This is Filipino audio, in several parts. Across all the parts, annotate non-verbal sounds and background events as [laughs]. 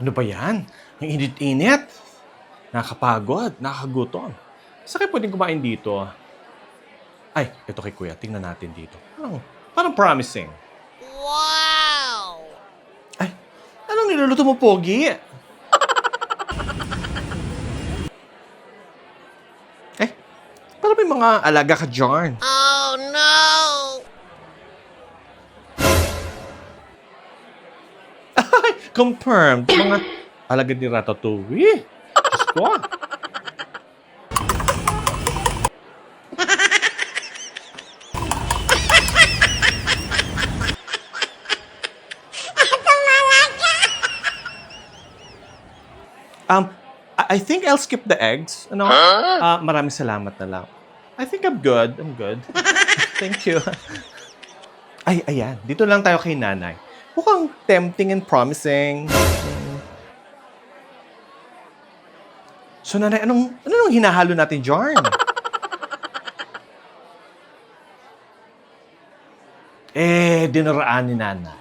Ano ba yan? Ang init-init. Nakakapagod, nakakagutom. Saan kayo pwedeng kumain dito? Ay, ito kay Kuya. Tingnan natin dito. Parang, parang promising. Wow! Ay, anong niluluto mo, Pogi? [laughs] eh, parang may mga alaga ka dyan. Oh no! Confirmed. Mga alaga ni Ratatouille. Diyos ko. Um, I think I'll skip the eggs. Ano? Ah, maraming salamat na lang. I think I'm good. I'm good. Thank you. Ay, ayan. Dito lang tayo kay nanay. Mukhang tempting and promising. So, nanay, anong, ano nung hinahalo natin, Jarn? [laughs] eh, dinaraan ni nanay.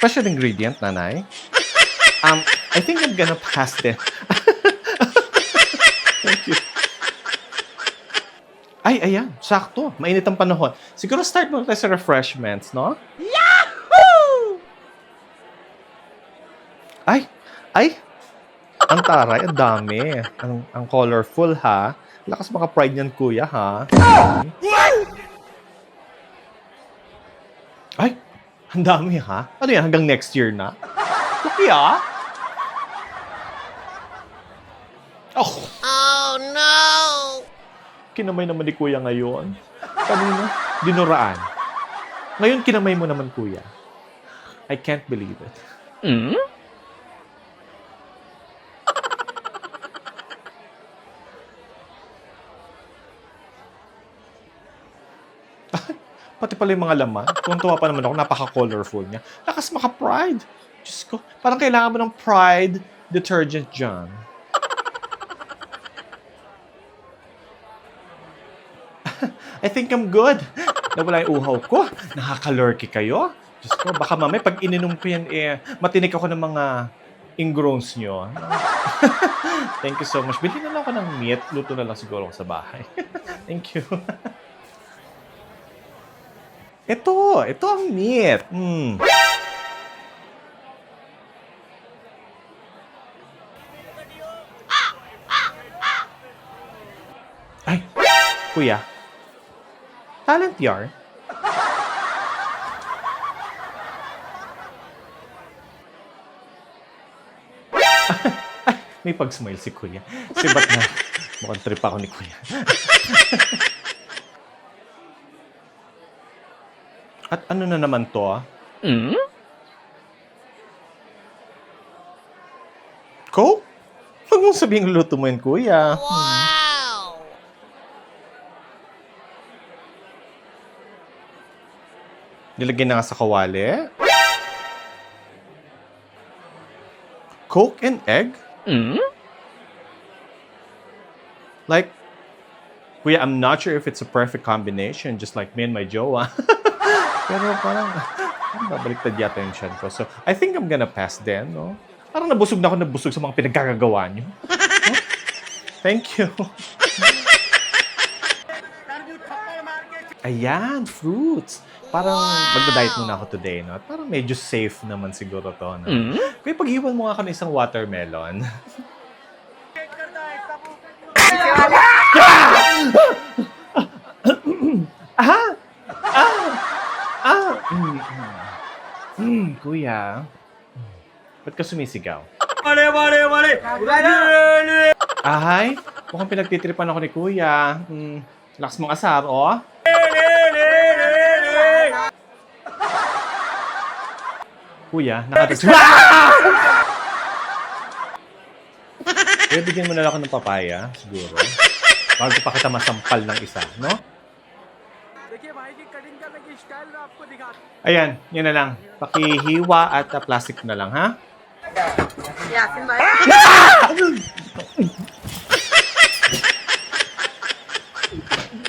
Special ingredient, nanay. Um, I think I'm gonna pass this. [laughs] Thank you. Ay, ayan. Sakto. Mainit ang panahon. Siguro start mo tayo sa refreshments, no? Yahoo! Ay! Ay! Ang taray, ang dami. Ang, ang colorful, ha? Lakas mga pride niyan, kuya, ha? Ay! Ang dami, ha? Ano yan? Hanggang next year na? Laki, ah! Oh! Oh no! kinamay naman ni kuya ngayon. Kanina, dinuraan. Ngayon, kinamay mo naman kuya. I can't believe it. Pati pala yung mga laman. Tuntua pa naman ako, napaka-colorful niya. Lakas maka-pride. Diyos ko, parang kailangan mo ng pride detergent dyan. [laughs] I think I'm good. Nawala yung uhaw ko. Nakakalurky kayo. Diyos ko, baka mamay pag ininom ko yan, eh, matinik ako ng mga ingrowns nyo. [laughs] Thank you so much. Bilhin na lang ako ng meat. Luto na lang siguro ako sa bahay. [laughs] Thank you. Ito, ito ang meat. Mm. Ay, kuya. Talent yarn? Ay, may pag-smile si kuya. Sibat na. Mukhang trip ako ni kuya. [laughs] At ano na naman to, ah? Ko? Huwag mong sabihin luto mo yun, kuya. Wow! Nilagyan na nga sa kawali. Coke and egg? Like, Kuya, I'm not sure if it's a perfect combination, just like me and my jowa. [laughs] Pero parang, parang babaliktad yata yung siyan ko. So, I think I'm gonna pass then, no? Parang nabusog na ako nabusog sa mga pinagkagagawa niyo. [laughs] Thank you. Ayan, fruits. Parang magda-diet muna ako today, no? At Parang medyo safe naman siguro to, no? Kuya, pag-iwan mo nga ako ng isang watermelon. [laughs] kuya. Ba't ka sumisigaw? Ahay, mukhang pinagtitripan ako ni kuya. Mm, lakas mong asar, oh. Kuya, nakatag... [laughs] Kuya, bigyan mo na lang ako ng papaya, siguro. Bago pa kita masampal ng isa, no? Ayan, yun na lang. Pakihiwa at uh, plastic na lang, ha? Yasin ba? Ah! [laughs]